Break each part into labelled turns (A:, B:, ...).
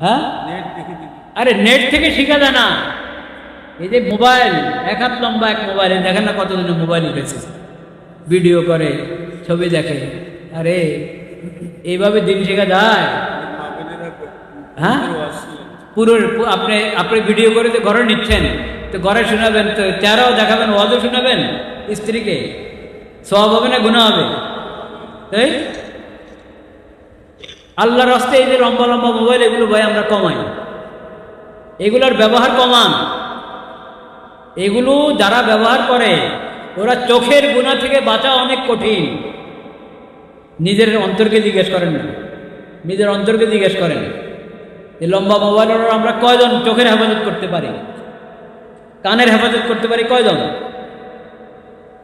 A: হ্যাঁ?
B: নেট দেখি দেখি।
A: আরে নেট থেকে শেখা যায় না। এই যে মোবাইল এক হাত লম্বা এক মোবাইলে দেখেন না কতদিনে মোবাইল উঠেছে। ভিডিও করে ছবি দেখে। আরে এইভাবে দিন শেখা যায়? হ্যাঁ? পুরো আপনি আপনি ভিডিও করে তো ঘরে নিচ্ছেন। তো ঘরে শোনাবেন তো চেহারাও দেখাবেন ওয়াজও শোনাবেন স্ত্রীকে। সব হবে না গুণা হবে। তাই আল্লাহর রাস্তায় এই যে লম্বা লম্বা মোবাইল, এগুলো ভাই আমরা কমাই। এগুলোর ব্যবহার কমান। এগুলো যারা ব্যবহার করে, ওরা চোখের গুণা থেকে বাঁচা অনেক কঠিন। নিজের অন্তরকে জিজ্ঞেস করেন না। নিজের অন্তরকে জিজ্ঞেস করেন। এই লম্বা মোবাইলের আমরা কয়জন চোখের হেফাজত করতে পারি? কানের হেফাজত করতে পারি কয়জন?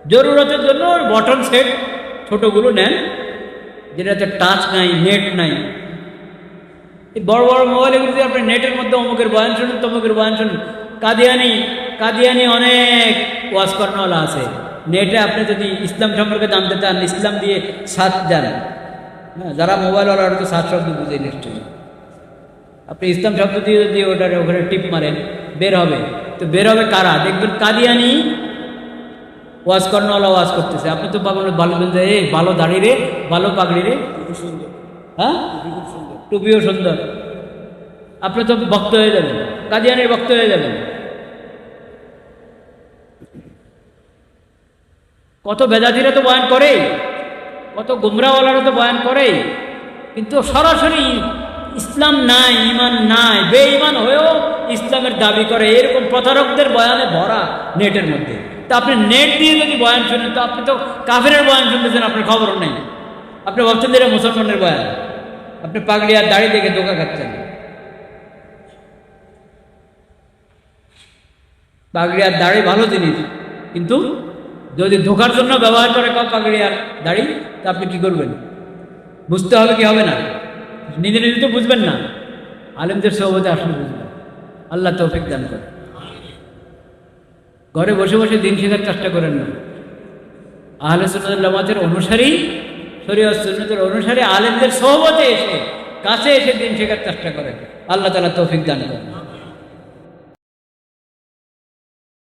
A: জরুরতের জন্য বটন সেট ছোটগুলো নেন। যেটাতে টাচ নাই নেট নাই। এই বড় বড় মোবাইল যদি আপনি নেটের মধ্যে অমুকের বয়ান শুনুন, তমুকের বয়ান শুনুন, কাদিয়ানি কাদিয়ানি অনেক ওয়াজ কর্ণওয়ালা আছে। নেটে আপনি যদি ইসলাম সম্পর্কে জানতে চান, ইসলাম দিয়ে সাত যান। হ্যাঁ যারা মোবাইলওয়ালা তো সাত শব্দ বুঝে নিশ্চয়ই। আপনি ইসলাম শব্দ দিয়ে যদি ওটার ওখানে টিপ মারেন, বের হবে। তো বের হবে কারা? দেখবেন কাদিয়ানি ওয়াজ কর্ণওয়ালা ওয়াজ করতেছে। আপনি তো পাবেন ভালো বলতে এই ভালো দাড়ি রে ভালো পাগড়ি রে। হ্যাঁ? টুপিও সুন্দর। আপনি তো ভক্ত হয়ে যাবেন কাদিয়ানের ভক্ত হয়ে যাবেন। কত বেদাতিরা তো বয়ান করে কত গুমরাওয়ালারা তো বয়ান করে কিন্তু সরাসরি ইসলাম নাই ইমান নাই বেঈমান হয়েও ইসলামের দাবি করে এরকম প্রতারকদের বয়ানে ভরা নেটের মধ্যে। তা আপনি নেট দিয়ে যদি বয়ান শুনেন, তো আপনি তো কাফেরের বয়ান শুনতেছেন, আপনার খবরও নেই। আপনি ভাবছেন এটা মুসলমানের বয়ান। আপনি পাগড়ি আর দাড়ি দেখে ধোকা খাচ্ছেন। পাগড়ি আর দাড়ি ভালো জিনিস, কিন্তু যদি ধোকার জন্য ব্যবহার করে কেউ পাগড়ি আর দাড়ি, তা আপনি কী করবেন? বুঝতে হবে কি হবে না? নিজে নিজে তো বুঝবেন না। আলেমদের সহবতে আসলে বুঝবেন। আল্লাহ তৌফিক দান করে ঘরে বসে বসে দিন শেখার চেষ্টা করেন না। আহলে সুন্নতের অনুসারী শরীয় সুন্নতের অনুসারী আলেমদের সহবতে এসে, কাছে এসে দিন শেখার চেষ্টা করেন। আল্লাহ তালা তৌফিক দান করেন।